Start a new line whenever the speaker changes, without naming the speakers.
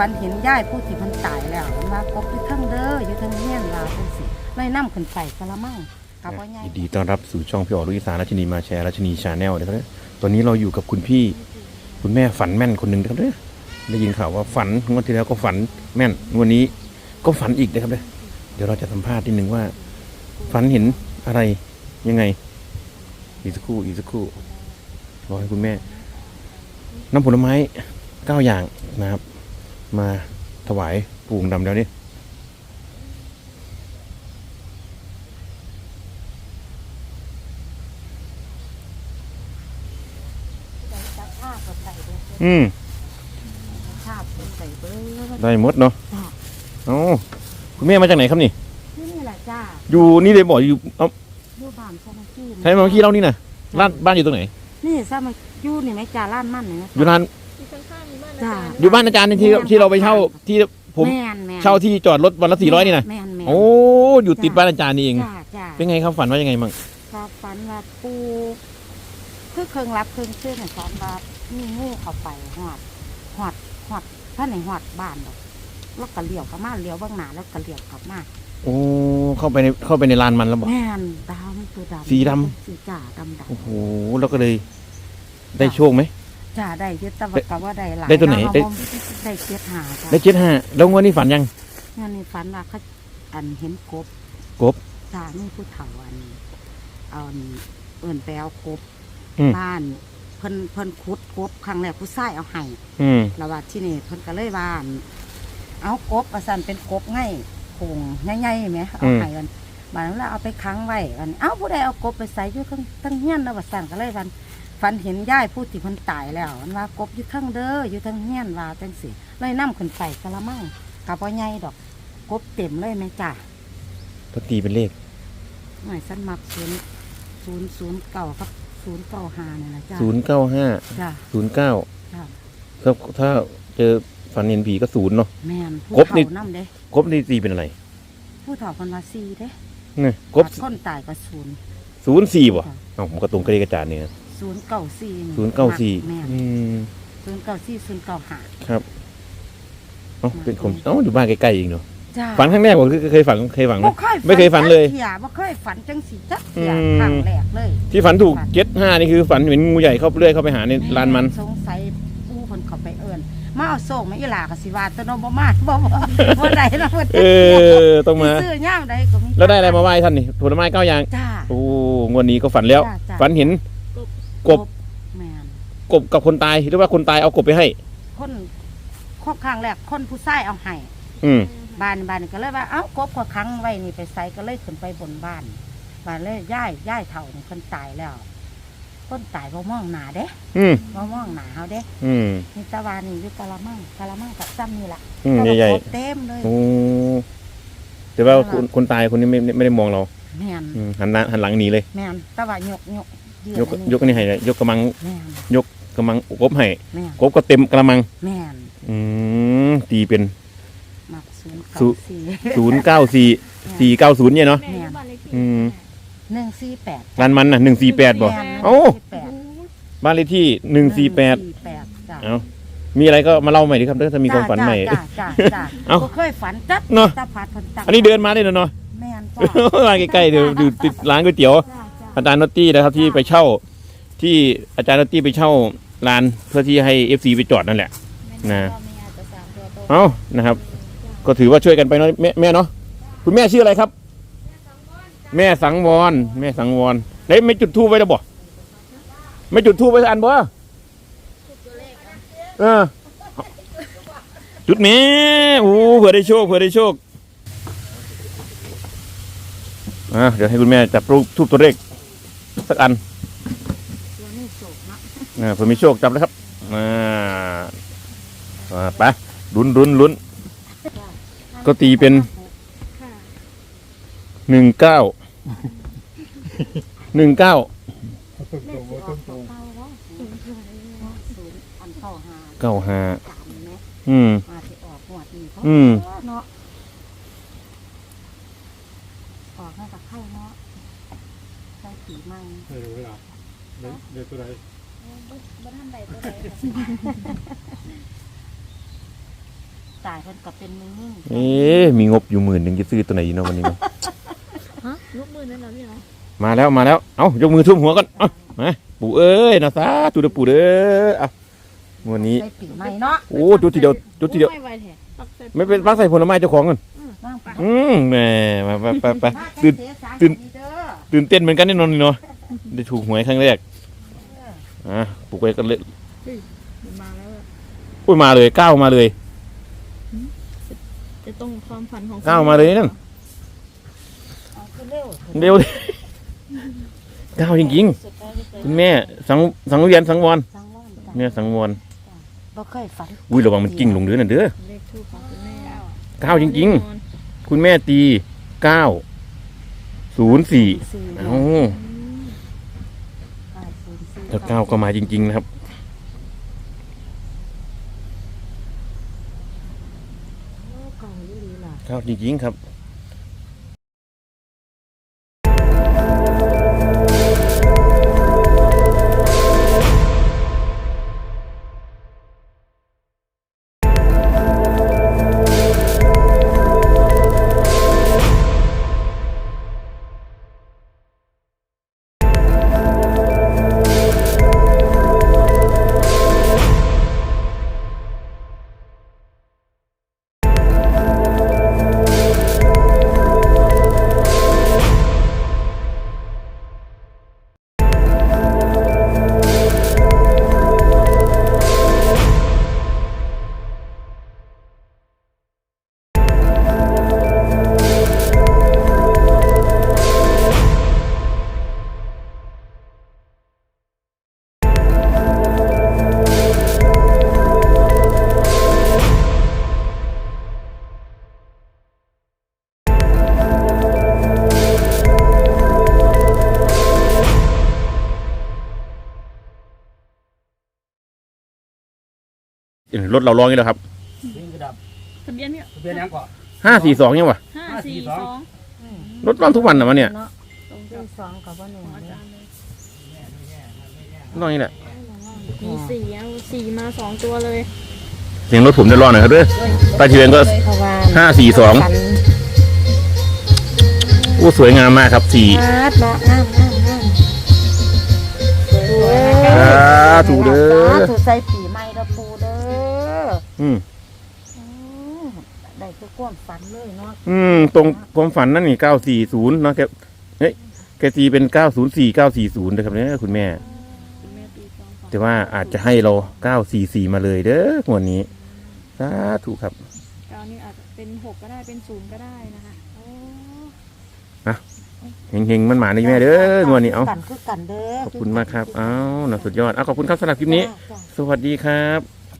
ฝันเห็นย่ายผู้ที่เพิ่นตายแล้วว่ากบอยู่เทั้งเด้ออยู่เทั้งเฮียนว่าจังซี่เลยนํขึ้นไปกะละมังกับบ่ใหญ่
ยินดีต้อนรับสู่ช่องพี่อ๋อลูกอีสานราชนีมาแชร์ราชนีชาแนลนะครับตอนนี้เราอยู่กับคุณพี่ คุณแม่ฝันแม่นคนหนึ่งนะครับเนี่ยได้ยินข่าวว่าฝันงวดที่แล้วก็ฝันแม่นงวดนี้ก็ฝันอีกนะครับเนี่ยเดี๋ยวเราจะสัมภาษณ์นิดนึงว่า ฝันเห็นอะไรยังไงอีกสักครู่อีกสักครู่รอให้คุณแม่น้ำผลไม้เก้าอย่างนะครับ มาถวายปู่องค์ดำแล้วนี่
จับผ้าก็ใส่เด้อ
อืม
ผ้าเพิ่นใส่เบิด
ได้หมดเนาะ
จ้ะ
เอ้าคุณแม่มาจากไหนครับนี่
นี่แหละจ้า
อยู่นี่เลยบอกอยู่เอ้า
อยู่บ้านซะมากี้
ใช่ไหมเมื่อกี้เล่านี่นะร้านบ้านอยู่ตรงไหน
นี่ซะมาอยู่นี่ไหมจ้าร้านมันนี่นะ
อยู่ร้าน
จ้า
อยู่บ้านอาจารย์นี่ที่ที่เราไปเช่าที่ผม
แม่นแม่น
เช่าที่จอดรถวันละสี่ร้อยนี่นะ
แม่นแม่น
โอ้อยู่ติดบ้านอาจารย์นี่เอง
จ้าจ้า
เป็นไงครับฝันว่ายังไงมั่ง
ก็ฝันว่าปูคือเครื่องรับเครื่องชื่อเนี่ยฝันว่ามีงูเข้าไปหอดหอดหอดท่านในหอดบ้านดอกแล้วก็เลี้ยวเข้ามาเลี้ยวเบื้องหน้าแล้วก็เลี้ยวกลับมา
โอ้เข้าไปในเข้าไปในลานมันแล้วบอก
แม่นดาวมันตัวดำ
สีดำ
สีจ่าดำด
โอ้โหแล้วก็เลยได้โชคไหมำ
จ่าได้เยอะแต่ว่ากับว่าได้หลาย
ได้ตัวไหน
เาะ
ได้
บ่ได้เจ็ดหาจ้ะ
ได้เจ็ดห้าแล้วงวดนี้ฝันยัง
งานนี้ฝันว่าเขาอันเห็นกบ
กบ
จ่านี่ผู้เฒ่าอันเอาอันเอิ่นไปเอากบ
อืม
บ้าน เพิ่นเพิ่นขุดกบครั้งแรกผู้ชายเอาให้
อืม
แล้วว่าที่นี่เพิ่นก็เลยว่าอั่นเอากบว่าสั่นเป็นกบไง่ายโคงใหญ่ๆไหมเอาให้กันบานนั้นแล้วเอาไปค้างไว้อันเอ้าผู้ใดเอากบไปใส่อยู่ข้างตั้งเฮียนแล้วว่าสั่นก็เลยวัน ฝันเห็นย่ายผู้ที่เพิ่นตายแล้วมันว่ากบอยู่ข้างเด้ออยู่ทั้งเฮียนว่าจังสิเลยนํขึ้นไปกะละมังกับบ่ใหญ่ดอก กบเต็มเลยแม่จ้า
ก็ตีเป็นเลข
หน่อยสันมักศูนย์ศูนย์ศูนย์เก่ากับศูนย์เก่าหาเนี่ยนะจ้า
ศูนย์เก้าห้า
จ้า
ศูนย์เก้า
จ้า
ถ้าถ้าเจอฝันเห็นผีก็ศูนย์เนาะ
แม่นผู้
กบนี่
เฒ่านํเด้
กบนี่ตีเป็นอะไร
ผู้เฒ่าคนว่าซีเด้
เนี่ยกบ
คนตายก็ศูนย์
ศูนย์สี่บ่เอ้าผมก็ตรงกระเดกระจานเนี่ย
ศูนย์เก่าสี่
ศูนย์เก้าสี่
แม่น
อืม
ศูนย์เก่าสี่ศูนย์เก่าหา
ครับเอ้าเป็นผมเอ้าอยู่บ้านใกล้ๆเองเนาะ
จ้า
ฝันครั้งแรกผมเคยฝันเคยฝันไหม
บ่เคย
ไม่เคยฝันเลย
จักเที่บ่เคยฝันจังสีจักเที่ย
อืม
ครั้งแรกเลย
ที่ฝันถูกเจ็ดห้านี่คือฝันเห็นงูใหญ่เข้าเรื่อยเข้าไปหาในลานมัน
สงสัยผู้คนเขาไปเอิ้นมาเอาโซ่มาอีหลาก็สิว่าแตโนบ่มาบ่บ่บ่ได้นะบ่
เออต้องมา
ซื้อย่ามใดก็มี
แล้วได้อะไรมาไหว้ท่านนี่ผลไม้เก้าอย่าง
จ้า
โอ้งวดนี้ก็ฝันแล้ว
จ้าจ้า
ฝันเห็น กบ
แม่น
กบกับคนตายหรือว่าคนตายเอากบไปให้
คนข้อข้างแรกคนผู้ชายเอาให้
อืม
บ้านบ้านก็เลยว่าเอ้ากบก็ค้างไว้นี่ไปใส่ก็เลยขึ้นไปบนบ้านบ้านเลยย่ายย่ายเฒ่านี่คนตายแล้วคนตายบ่มองหน้าเด้
อืม
บ่มองหน้าเฮาเด้
อืม
นี่ตะวันนี่อยู่กะละมังกะละมังกับซ้ำนี่ล่ะ
อืม
แต่ว่า
ใหญ่
กบเต็มเลย
ๆโอ้แต่ว่าคนคนตายคนนี้ไม่ไม่ได้มองเรา
แม่น
อืมหันหน้าหันหลังหนีเลย
แม่นแตะวันยกยก ยืน
ยก
อัน
ยกอันนี่ให้เลยยกกระมัง
แม่น
กระมังกบให้
แม่น
กบก็เต็มกระมัง
แม่น
อืมตีเป็น
มักศูนย์
ศู
เก้าสี่
ศูนย์เก้าสี่สี่เก้าศูนย์เนี่ยเนาะ
แม่อยู่บ้านเลขที่
อืม
หนึ่งสี่แปด
ร้านมันน่ะหนึ่งสี่แปดบ่
แม่น
เอ้า
แปด
บ้านเลขที่หนึ่งสี่แปด
แปดจ้ะ
เอามีอะไรก็มาเล่าใหม่ดิครับถ้ามีความฝันใหม่
จ้าจ้าจ้า
เอ้า
บ่เคยฝันจัด
เนอะ
ตาพัดคนตัง
อันนี้เดินมาได้เลยเนาะ
แม่นจ้า
ร้านใกล้ๆเดี๋ยวอยู่ติดร้านก๋วยเตี๋ยว
จ้าจ้า
อาจารย์นอตตี้นะครับที่ไปเช่าที่อาจารย์นอตตี้ไปเช่าร้านเพื่อที่ให้เอฟซีไปจอดนั่นแหละ นะ เอ้านะครับ ก็ถือว่าช่วยกันไปเนาะแม่แม่เนาะคุณแม่ชื่ออะไรครับ แม่สังวรแม่สังวรได้ไม่จุดทูบไว้แล้วบ่ไม่จุดทูบไว้สักอันบ่เออ จุดแม่โอ้เผื่อได้โชคเผื่อได้โชคอะเดี๋ยวให้คุณแม่จับรูปทูบตัวเลข สักอัน
ตัวนี้โศกนะ
อ่าเผื่อมีโชคจับเลยครับอ่าอ่าไปลุ้นลุ้นลุ้นก็ตีเป็น
ค่ะ
หนึ่งเก้าหนึ่งเก้า
เลขสิออกตัวเก่าแล้วศูนย์ศูนย์อันเก้าห้า
เก้าห้า
สามเมตร
อืม
มาที่ออกหวดนี่เขา
อืม
เนาะออกให้กับไข่เนาะ ใส่สีมัง
ไม่รู้เวลาเดี๋ยวเดี๋ยวตัวใด
บ่บ่ทันใดตัวใดค่ะ
ตายเพิ่นก็เป็นมือยิ่ง
เอ๊ะมีงบอยู่หมื่นหนึ่งจะซื้อตัวไหนดีเนาะวันนี้เนาะ
ฮะลูกมือนั่นเหรอพี่เหรอ
มาแล้วมาแล้ว เอ้ายกมือทุ่มหัวก่อนเอ้ามาปู่เอ้ยนะสาธุเด้อปู่เด้ออะวันนี้
ใส่ปีใหม่เนาะ
โอ้จุดทีเดียวจุดทีเดียว
ไม่ไหวแท้ปักเสร็จ
ไม่เป็นปักใส่ผลไม้เจ้าของกัน
ว่างไป
อืมแหมมาไปไปไป
มา
ตื่น
เสียสาร
ตื่น
ดีเด้อ
ตื่นเต้นเหมือนกันแน่นอนนี่เนาะได้ถูกหวยครั้งแรกอะปลุกไปกันเลย
มันมาแล้วอะ
อุ้ยมาเลยก้าวมาเลย
จะต้องความฝันของ
ก้าวมาเลยนั่น
เอาขึ้นเร็ว
เร็วดิก้าวจริงๆคุณแม่สังสังเวียนสังวร
สังวรจ้ะ
แม่สังวร
บ่เคยฝัน
อุ้ยระวังมันกิ้งลงเด้อน่ะเด้อ
เลขทูปของคุณแม่
ก้าวจริงๆ คุณแม่ตีเก้า ศูนย์สี่
สี่
เอ้า
เก้าศูนย์สี่
แล้วก้าวก็มาจริง ๆ นะครับ
โอ้เก่าอีหลีล่ะ
ก้าวจริง ๆ ครับ รถเราร้องนี่แล้วครับ
นี่กระดับ
ทะเบียนเนี่ย
ทะเบียนยังก่อน
ห้าสี่สองยังวะ
ห้าสี่สอง
รถร้องทุกวันนะวะเนี่ย
เนาะ
ตรง
เรื่
กั
อบงสองกับว่าหนึ่ง
ของอา
เนี่ย
จารย์เลย
ร้องนี่แหละ
มีสี่เอาสี่มาสองตัวเลย
เสียงรถผมจะร้องหน่อยครับเด้วยป้ายทะเบียนก็
เพราะว่า
ห้าสี่สอง
ฝัน
โอ้สวยงามมากครับสี่
งามเนาะงามงามงามสวย
สาธุเด้อ
สาธุใส่ปีใหม่เด้อปูเด้อ
อืม
อืมได้คือความฝันเลยเนาะ
อืม ตรงความฝันนั่นนี่เก้าสี่ศูนย์เนาะแกเฮ้ยแกตีเป็นเก้าศูนย์สี่เก้าสี่ศูนย์นะครับเนี่ยคุณแม่
คุณแม่ตีสองสอง
แต่ว่าอาจจะให้เราเก้าสี่สี่มาเลยเด้องวดนี้สาธุครับ
เก้านี่อาจจะเป็นหกก็ได้เป็นศูนย์ก็ได้นะคะโอ้
เฮงๆมันหมาในแม่เด้องวดนี้เอา
กันคือกันเด้อ
ขอบคุณมากครับเอานะสุดยอดเอาขอบคุณครับสำหรับคลิปนี้
จ้ะ
สวัสดีครับ